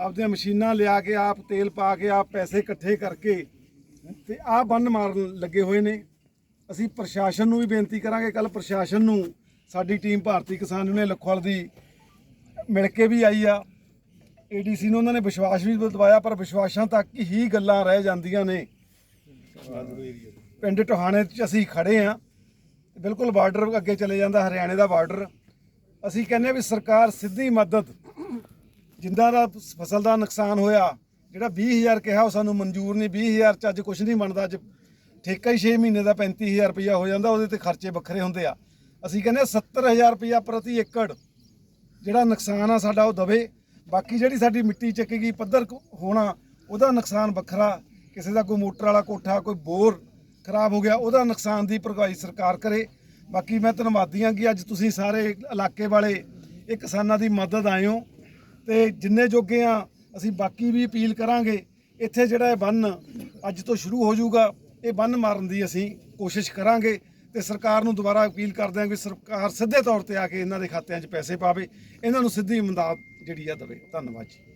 ਆਪਦੀਆਂ ਮਸ਼ੀਨਾਂ ਲਿਆ ਕੇ, ਆਪ ਤੇਲ ਪਾ ਕੇ, ਆਪ ਪੈਸੇ ਇਕੱਠੇ ਕਰਕੇ ਤੇ ਆਹ ਬੰਨ ਮਾਰਨ ਲੱਗੇ ਹੋਏ ਨੇ। ਅਸੀਂ ਪ੍ਰਸ਼ਾਸਨ ਨੂੰ ਵੀ ਬੇਨਤੀ ਕਰਾਂਗੇ ਕੱਲ ਪ੍ਰਸ਼ਾਸਨ ਨੂੰ, ਸਾਡੀ ਟੀਮ ਭਾਰਤੀ ਕਿਸਾਨ ਯੂਨੀਅਨ ਲਖਵਾਲ ਦੀ ਮਿਲ ਕੇ ਵੀ ਆਈ ਆ। ਏਡੀਸੀ ਨੂੰ ਉਹਨਾਂ ਨੇ ਵਿਸ਼ਵਾਸ ਵੀ ਦਵਾਇਆ, ਪਰ ਵਿਸ਼ਵਾਸਾਂ ਤੱਕ ਹੀ ਗੱਲਾਂ ਰਹਿ ਜਾਂਦੀਆਂ ਨੇ। ਪਿੰਡ ਟੋਹਾਣੇ 'ਚ ਅਸੀਂ ਖੜੇ ਆ ਬਿਲਕੁਲ ਬਾਰਡਰ ਅੱਗੇ ਚਲੇ ਜਾਂਦਾ, ਹਰਿਆਣੇ ਦਾ ਬਾਰਡਰ। ਅਸੀਂ ਕਹਿੰਦੇ ਹਾਂ ਵੀ ਸਰਕਾਰ ਸਿੱਧੀ ਮਦਦ ਜਿੰਦਾ ਦਾ ਫਸਲ ਦਾ ਨੁਕਸਾਨ ਹੋਇਆ, ਜਿਹੜਾ 20000 ਕਿਹਾ ਉਹ ਸਾਨੂੰ ਮਨਜ਼ੂਰ ਨਹੀਂ 20000 ਚ ਅੱਜ ਕੁਝ ਨਹੀਂ ਬਣਦਾ, ਅੱਜ ਠੇਕਾ ਹੀ 6 ਮਹੀਨੇ ਦਾ 35000 ਰੁਪਇਆ ਹੋ ਜਾਂਦਾ, ਉਹਦੇ ਤੇ ਖਰਚੇ ਵੱਖਰੇ ਹੁੰਦੇ ਆ। ਅਸੀਂ ਕਹਿੰਦੇ ਹਾਂ 70000 ਰੁਪਇਆ ਪ੍ਰਤੀ ਏਕੜ ਜਿਹੜਾ ਨੁਕਸਾਨ ਆ ਸਾਡਾ ਉਹ ਦਵੇ, ਬਾਕੀ ਜਿਹੜੀ ਸਾਡੀ ਮਿੱਟੀ ਚੱਕੇਗੀ, ਪੱਧਰ ਹੋਣਾ, ਉਹਦਾ ਨੁਕਸਾਨ ਵੱਖਰਾ, ਕਿਸੇ ਦਾ ਕੋਈ ਮੋਟਰ ਵਾਲਾ ਕੋਠਾ, ਕੋਈ ਬੋਰ ਖਰਾਬ ਹੋ ਗਿਆ, ਉਹਦਾ ਨੁਕਸਾਨ ਦੀ ਭਰਪਾਈ ਸਰਕਾਰ ਕਰੇ। ਬਾਕੀ ਮੈਂ ਧੰਨਵਾਦੀ ਹਾਂ ਕਿ ਅੱਜ ਤੁਸੀਂ ਸਾਰੇ ਇਲਾਕੇ ਵਾਲੇ ਇਹ ਕਿਸਾਨਾਂ ਦੀ ਮਦਦ ਆਏ ਹੋ। ਤੇ ਜਿੰਨੇ ਜੋਗੇ ਆ, ਅਸੀਂ ਬਾਕੀ ਵੀ ਅਪੀਲ ਕਰਾਂਗੇ, ਇੱਥੇ ਜਿਹੜਾ ਇਹ ਬੰਨ ਅੱਜ ਤੋਂ ਸ਼ੁਰੂ ਹੋ ਜਾਊਗਾ, ਇਹ ਬੰਨ ਮਾਰਨ ਦੀ ਅਸੀਂ ਕੋਸ਼ਿਸ਼ ਕਰਾਂਗੇ ਤੇ ਸਰਕਾਰ ਨੂੰ ਦੁਬਾਰਾ ਅਪੀਲ ਕਰਦੇ ਹਾਂ ਕਿ ਸਰਕਾਰ ਸਿੱਧੇ ਤੌਰ ਤੇ ਆ ਕੇ ਇਹਨਾਂ ਦੇ ਖਾਤਿਆਂ 'ਚ ਪੈਸੇ ਪਾਵੇ, ਇਹਨਾਂ ਨੂੰ ਸਿੱਧੀ ਇਮਦਾਦ ਜਿਹੜੀ ਆ ਦੇਵੇ। ਧੰਨਵਾਦ ਜੀ।